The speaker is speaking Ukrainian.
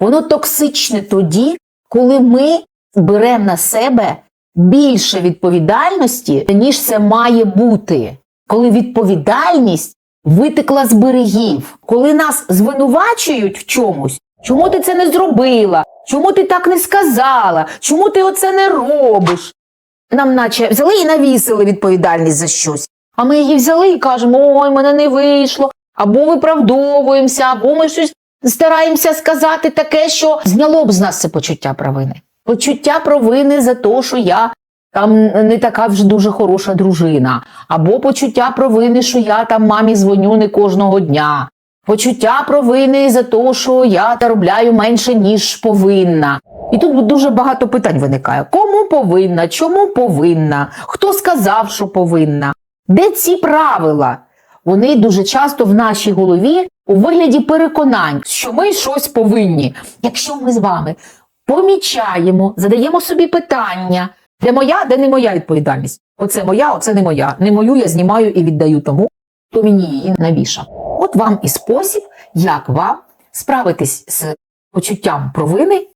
Воно токсичне тоді, коли ми беремо на себе більше відповідальності, ніж це має бути. Коли відповідальність витекла з берегів, коли нас звинувачують в чомусь, чому ти це не зробила, чому ти так не сказала, чому ти оце не робиш. Нам наче взяли і навісили відповідальність за щось. А ми її взяли і кажемо, ой, мене не вийшло, або виправдовуємося, або ми щось стараємося сказати таке, що зняло б з нас це почуття провини. Почуття провини за те, що я там не така вже дуже хороша дружина, або почуття провини, що я там мамі дзвоню не кожного дня. Почуття провини за те, що я заробляю менше, ніж повинна. І тут дуже багато питань виникає: кому повинна, чому повинна, хто сказав, що повинна? Де ці правила? Вони дуже часто в нашій голові у вигляді переконань, що ми щось повинні. Якщо ми з вами помічаємо, задаємо собі питання, де моя, де не моя відповідальність. Оце моя, оце не моя. Не мою я знімаю і віддаю тому, хто мені її навішав. От вам і спосіб, як вам справитись з почуттям провини